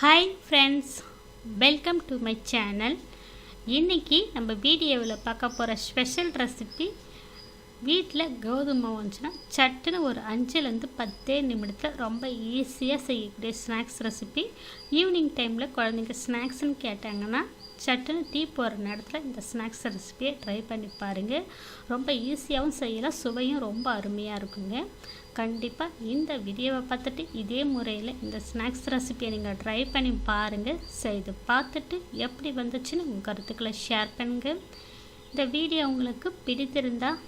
Hi friends welcome to my channel இன்றைக்கி நம்ம வீடியோவில் பார்க்க போகிற ஸ்பெஷல் ரெசிபி வீட்டில் கோதுமை வந்துச்சுன்னா சட்டுன்னு ஒரு அஞ்சுலேருந்து பத்தே நிமிடத்தில் ரொம்ப ஈஸியாக செய்யக்கூடிய ஸ்நாக்ஸ் ரெசிபி ஈவினிங் டைமில் குழந்தைங்க ஸ்நாக்ஸ்னு கேட்டாங்கன்னா சட்டுன்னு டீ போடுற நேரத்தில் இந்த ஸ்நாக்ஸ் ரெசிபியை ட்ரை பண்ணி பாருங்கள் ரொம்ப ஈஸியாகவும் செய்யலாம் சுவையும் ரொம்ப அருமையாக இருக்குங்க. கண்டிப்பாக இந்த வீடியோவை பார்த்துட்டு இதே முறையில் இந்த ஸ்நாக்ஸ் ரெசிபியை நீங்கள் ட்ரை பண்ணி பாருங்கள் செய்து பார்த்துட்டு எப்படி வந்துச்சுன்னு உங்கள் கருத்துக்களை ஷேர் பண்ணுங்கள் இந்த வீடியோ உங்களுக்கு பிடித்திருந்தால்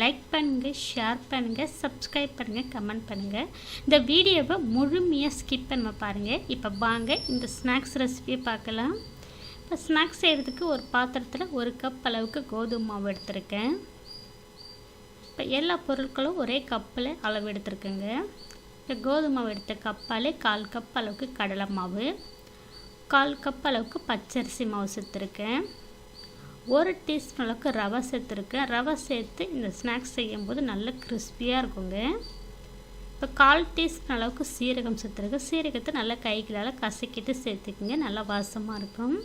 லைக் பண்ணுங்கள் ஷேர் பண்ணுங்கள் சப்ஸ்கிரைப் பண்ணுங்கள் கமெண்ட் பண்ணுங்கள் இந்த வீடியோவை முழுமையாக ஸ்கிப் பண்ண பாருங்கள் இப்போ வாங்க இந்த ஸ்நாக்ஸ் ரெசிபியை பார்க்கலாம். இப்போ ஸ்நாக்ஸ் செய்கிறதுக்கு ஒரு பாத்திரத்தில் ஒரு கப் அளவுக்கு கோதுமை மாவு எடுத்திருக்கேன். இப்போ எல்லா பொருட்களும் ஒரே கப்பில் அளவு எடுத்துருக்கேங்க. இப்போ கோதுமை மாவு எடுத்த கப்பாலே கால் கப் அளவுக்கு கடலை மாவு கால் கப் அளவுக்கு பச்சரிசி மாவு சேர்த்துருக்கேன். ஒரு டீஸ்பூன் அளவுக்கு ரவை சேர்த்துருக்கேன். ரவை சேர்த்து இந்த ஸ்நாக்ஸ் செய்யும்போது நல்ல கிறிஸ்பியாக இருக்குங்க. இப்போ கால் டீஸ்பூன் அளவுக்கு சீரகம் சேர்த்துருக்கேன். சீரகத்தை நல்லா கைகளால் கசக்கிட்டு சேர்த்துக்குங்க. நல்லா வாசமாக இருக்கும்.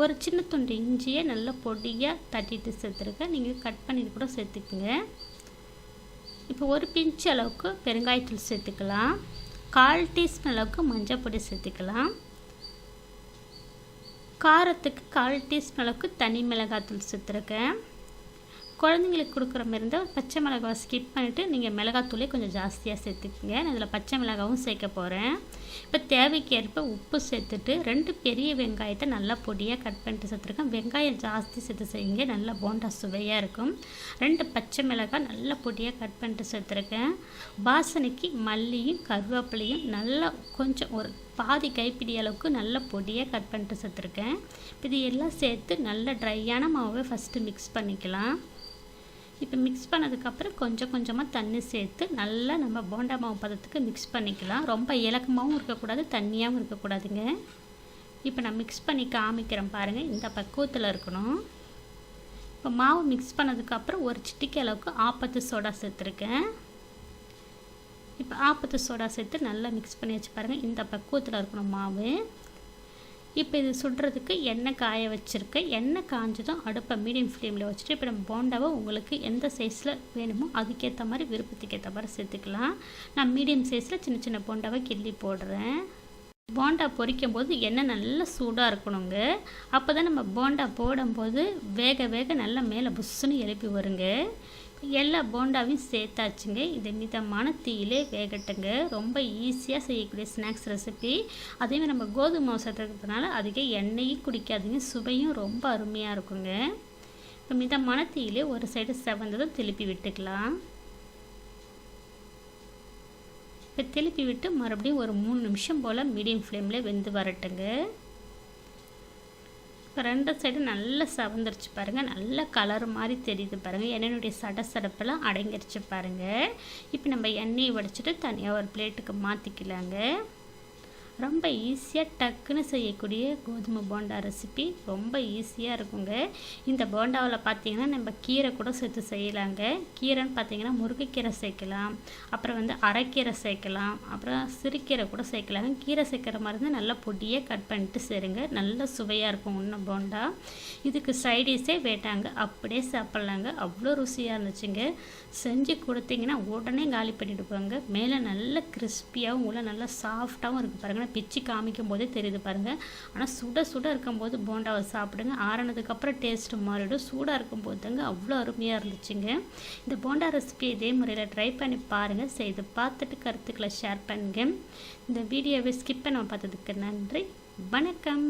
ஒரு சின்ன துண்டு இஞ்சியை நல்லா பொடியாக தட்டிட்டு சேர்த்துருக்கேன். நீங்கள் கட் பண்ணிட்டு கூட சேர்த்துக்குங்க. இப்போ ஒரு பிஞ்சு அளவுக்கு பெருங்காயத்தூள் சேர்த்துக்கலாம். கால் டீஸ்பூன் அளவுக்கு மஞ்சள் பொடி சேர்த்துக்கலாம். காரத்துக்கு கால் டீஸ்பூன் அளவுக்கு தனி மிளகாத்தூள் சேர்த்துருக்கேன். குழந்தைங்களுக்கு கொடுக்குற மாதிரி இருந்தால் பச்சை மிளகாவை ஸ்கிப் பண்ணிவிட்டு நீங்கள் மிளகாத்தூளே கொஞ்சம் ஜாஸ்தியாக சேர்த்துக்குங்க. நான் இதில் பச்சை மிளகாவும் சேர்க்க போகிறேன் இப்போ தேவைக்கேற்ப உப்பு சேர்த்துட்டு ரெண்டு பெரிய வெங்காயத்தை நல்லா பொடியாக கட் பண்ணிட்டு சேர்த்துருக்கேன். வெங்காயம் ஜாஸ்தி சேர்த்து செய்யுங்க. நல்லா போண்டா சுவையாக இருக்கும். ரெண்டு பச்சை மிளகாய் நல்லா பொடியாக கட் பண்ணிட்டு சேர்த்துருக்கேன். வாசனைக்கு மல்லியும் கருவேப்பிலையும் நல்லா கொஞ்சம் ஒரு பாதி கைப்பிடி அளவுக்கு நல்ல பொடியாக கட் பண்ணிட்டு சேர்த்துருக்கேன். இது எல்லாம் சேர்த்து நல்லா ட்ரையான மாவை ஃபஸ்ட்டு மிக்ஸ் பண்ணிக்கலாம். இப்போ மிக்ஸ் பண்ணதுக்கப்புறம் கொஞ்சம் கொஞ்சமாக தண்ணி சேர்த்து நல்லா நம்ம போண்டா மாவு பதத்துக்கு மிக்ஸ் பண்ணிக்கலாம். ரொம்ப இலக்கமாகவும் இருக்கக்கூடாது தண்ணியாகவும் இருக்கக்கூடாதுங்க. இப்போ நான் மிக்ஸ் பண்ணி காமிக்கிறேன் பாருங்கள் இந்த பக்குவத்தில் இருக்கணும். இப்போ மாவு மிக்ஸ் பண்ணதுக்கப்புறம் ஒரு சிட்டிக்கு அளவுக்கு ஆப்பத்து சோடா சேர்த்துருக்கேன். இப்போ ஆப்பத்து சோடா சேர்த்து நல்லா மிக்ஸ் பண்ணி வச்சு பாருங்கள் இந்த பக்குவத்தில் இருக்கணும் மாவு. இப்போ இது சுடுறதுக்கு எண்ணெய் காய வச்சுருக்கேன். எண்ணெய் காஞ்சதும் அடுப்பை மீடியம் ஃப்ளேமில் வச்சுட்டு இப்போ நம்ம போண்டாவை உங்களுக்கு எந்த சைஸில் வேணுமோ அதுக்கேற்ற மாதிரி விருப்பத்துக்கு ஏற்ற மாதிரி சேர்த்துக்கலாம். நான் மீடியம் சைஸில் சின்ன சின்ன போண்டாவை கிள்ளி போடுறேன். போண்டா பொரிக்கும் போது எண்ணெய் நல்லா சூடாக இருக்கணுங்க. அப்போ தான் நம்ம போண்டா போடும்போது வேக வேக நல்லா மேலே புஷ்ஷுன்னு எழுப்பி வருங்க. எல்லா போண்டாவையும் சேர்த்தாச்சுங்க. இது மிதமான தீயிலே வேகட்டுங்க. ரொம்ப ஈஸியாக செய்யக்கூடிய ஸ்நாக்ஸ் ரெசிபி. அதேமாதிரி நம்ம கோதுமை மாவு சேர்த்துக்கிறதுனால அதிக எண்ணெயும் குடிக்காதீங்க. சுவையும் ரொம்ப அருமையாக இருக்குங்க. இப்போ மிதமான தீயிலே ஒரு சைடு செவந்ததும் திருப்பி விட்டுக்கலாம். இப்போ திருப்பி விட்டு மறுபடியும் ஒரு மூணு நிமிஷம் போல் மீடியம் ஃப்ளேமில் வெந்து வரட்டுங்க. இப்போ ரெண்டு சைடு நல்லா சவந்துருச்சு பாருங்கள் நல்ல கலர் மாதிரி தெரியுது பாருங்கள் எண்ணெயினுடைய சட சடப்பெல்லாம் அடங்கிருச்சு பாருங்கள் இப்போ நம்ம எண்ணெயை வடிச்சிட்டு தனியாக ஒரு பிளேட்டுக்கு மாற்றிக்கலாங்க ரொம்ப ஈஸியாக டக்குன்னு செய்யக்கூடிய கோதுமை போண்டா ரெசிபி ரொம்ப ஈஸியாக இருக்குங்க. இந்த போண்டாவில் பார்த்தீங்கன்னா நம்ம கீரை கூட சேர்த்து செய்யலாங்க. கீரைன்னு பார்த்தீங்கன்னா முருங்கைக்கீரை சேர்க்கலாம். அப்புறம் வந்து அரைக்கீரை சேர்க்கலாம். அப்புறம் சிறுக்கீரை கூட சேர்க்கலாங்க கீரை சேர்க்குற மாதிரி இருந்தால் நல்லா பொடியாக கட் பண்ணிட்டு சேருங்க நல்ல சுவையாக இருக்கும் இன்னும் போண்டா. இதுக்கு சைடிஷே வேட்டாங்க. அப்படியே சாப்பிட்லாங்க. அவ்வளோ ருசியாக இருந்துச்சுங்க. செஞ்சு கொடுத்தீங்கன்னா உடனே காலி பண்ணிட்டு போங்க. மேலே நல்ல கிறிஸ்பியாகவும் உள்ள நல்லா சாஃப்டாகவும் இருக்குது பாருங்கள் பிச்சு காமிக்கும் போதே தெரியுது பாருங்கள் ஆனால் சுட சுட இருக்கும்போது போண்டாவை சாப்பிடுங்க. ஆறினதுக்கப்புறம் டேஸ்ட்டு மாறிடும். சூடாக இருக்கும்போது தாங்க அவ்வளோ அருமையாக இருந்துச்சுங்க. இந்த போண்டா ரெசிபி இதே முறையில் ட்ரை பண்ணி பாருங்கள் செய்து பார்த்துட்டு கருத்துக்களை ஷேர் பண்ணுங்க. இந்த வீடியோவை ஸ்கிப் பண்ண பார்த்ததுக்கு நன்றி. வணக்கம்.